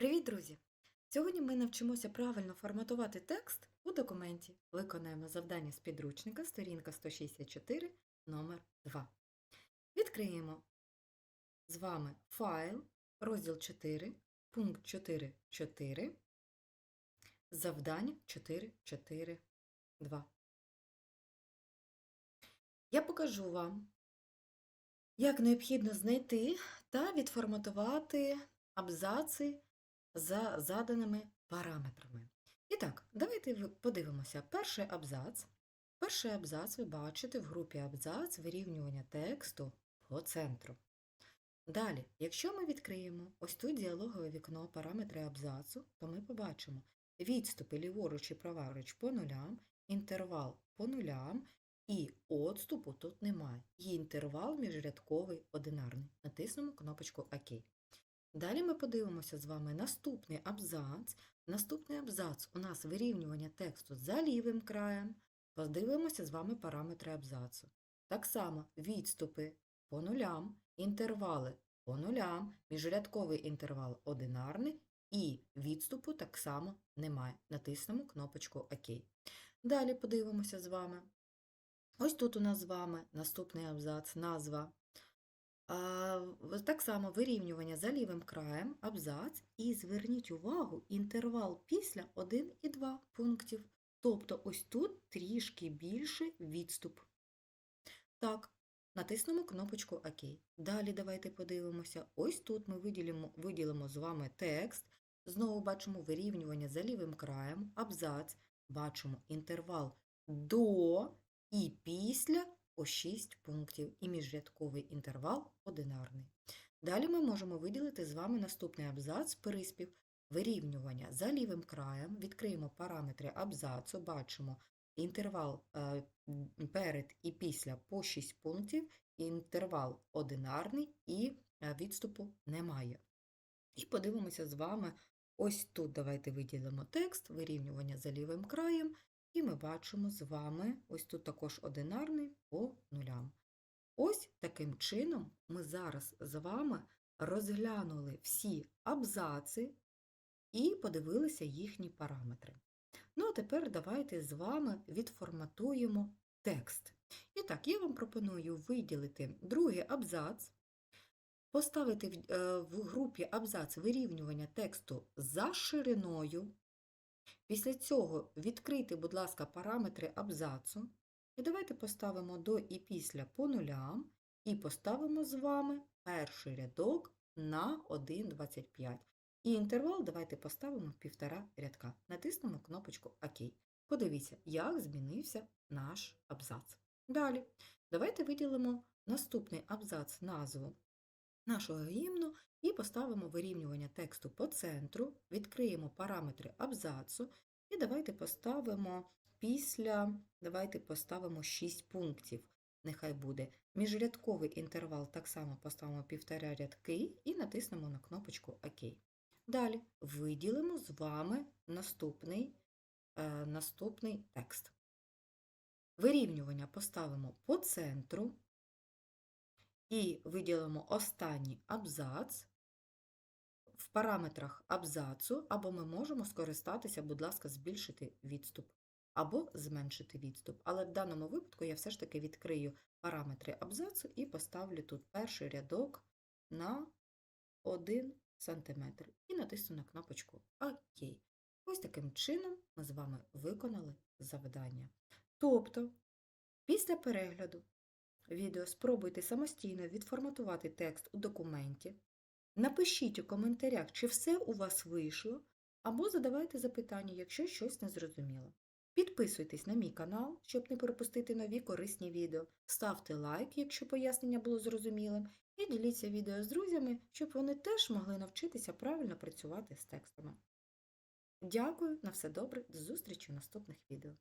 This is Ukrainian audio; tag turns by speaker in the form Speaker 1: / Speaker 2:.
Speaker 1: Привіт, друзі! Сьогодні ми навчимося правильно форматувати текст у документі. Виконаємо завдання з підручника, сторінка 164, номер 2. Відкриємо з вами файл, розділ 4, пункт 4.4, завдання 4.4.2. Я покажу вам, як необхідно знайти та відформатувати абзаци за заданими параметрами. І так, давайте подивимося. Перший абзац. Перший абзац ви бачите в групі абзац вирівнювання тексту по центру. Далі, якщо ми відкриємо ось тут діалогове вікно параметри абзацу, то ми побачимо відступи ліворуч і праворуч по нулям, інтервал по нулям, і отступу тут немає. І інтервал міжрядковий одинарний. Натиснемо кнопочку ОК. Далі ми подивимося з вами наступний абзац. Наступний абзац у нас вирівнювання тексту за лівим краєм. Подивимося з вами параметри абзацу. Так само відступи по нулям, інтервали по нулям, міжрядковий інтервал одинарний і відступу так само немає. Натиснемо кнопочку ОК. Далі подивимося з вами. Ось тут у нас з вами наступний абзац, назва. Так само вирівнювання за лівим краєм, абзац, і зверніть увагу, інтервал після 1 і 2 пунктів. Тобто ось тут трішки більше відступ. Так, натиснемо кнопочку ОК. Далі давайте подивимося. Ось тут ми виділимо, виділимо з вами текст. Знову бачимо вирівнювання за лівим краєм, абзац, бачимо інтервал до і після по 6 пунктів і міжрядковий інтервал одинарний. Далі ми можемо виділити з вами наступний абзац приспів вирівнювання за лівим краєм. Відкриємо параметри абзацу, бачимо інтервал е, перед і після по 6 пунктів, інтервал одинарний і е, відступу немає. І подивимося з вами. Ось тут давайте виділимо текст, вирівнювання за лівим краєм, і ми бачимо з вами, ось тут також одинарний по нулям. Ось таким чином ми зараз з вами розглянули всі абзаци і подивилися їхні параметри. Ну, а тепер давайте з вами відформатуємо текст. І так, я вам пропоную виділити другий абзац, поставити в, е, групі абзац вирівнювання тексту за шириною. Після цього відкрити, будь ласка, параметри абзацу. І давайте поставимо до і після по нулям і поставимо з вами перший рядок на 1,25. І інтервал давайте поставимо півтора рядка. Натиснемо кнопочку ОК. Подивіться, як змінився наш абзац. Далі, давайте виділимо наступний абзац назву нашого гімну і поставимо вирівнювання тексту по центру, відкриємо параметри абзацу і давайте поставимо після, давайте поставимо 6 пунктів. Нехай буде міжрядковий інтервал, так само поставимо півтора рядки і натиснемо на кнопочку ОК. Далі виділимо з вами наступний, е, наступний текст. Вирівнювання поставимо по центру і виділимо останній абзац. В параметрах абзацу, або ми можемо скористатися, будь ласка, збільшити відступ, або зменшити відступ. Але в даному випадку я все ж таки відкрию параметри абзацу і поставлю тут перший рядок на 1 см і натисну на кнопочку ОК. Ось таким чином ми з вами виконали завдання. Тобто, після перегляду відео спробуйте самостійно відформатувати текст у документі. Напишіть у коментарях, чи все у вас вийшло, або задавайте запитання, якщо щось не зрозуміло. Підписуйтесь на мій канал, щоб не пропустити нові корисні відео. Ставте лайк, якщо пояснення було зрозумілим, і діліться відео з друзями, щоб вони теж могли навчитися правильно працювати з текстами. Дякую, на все добре, до зустрічі у наступних відео.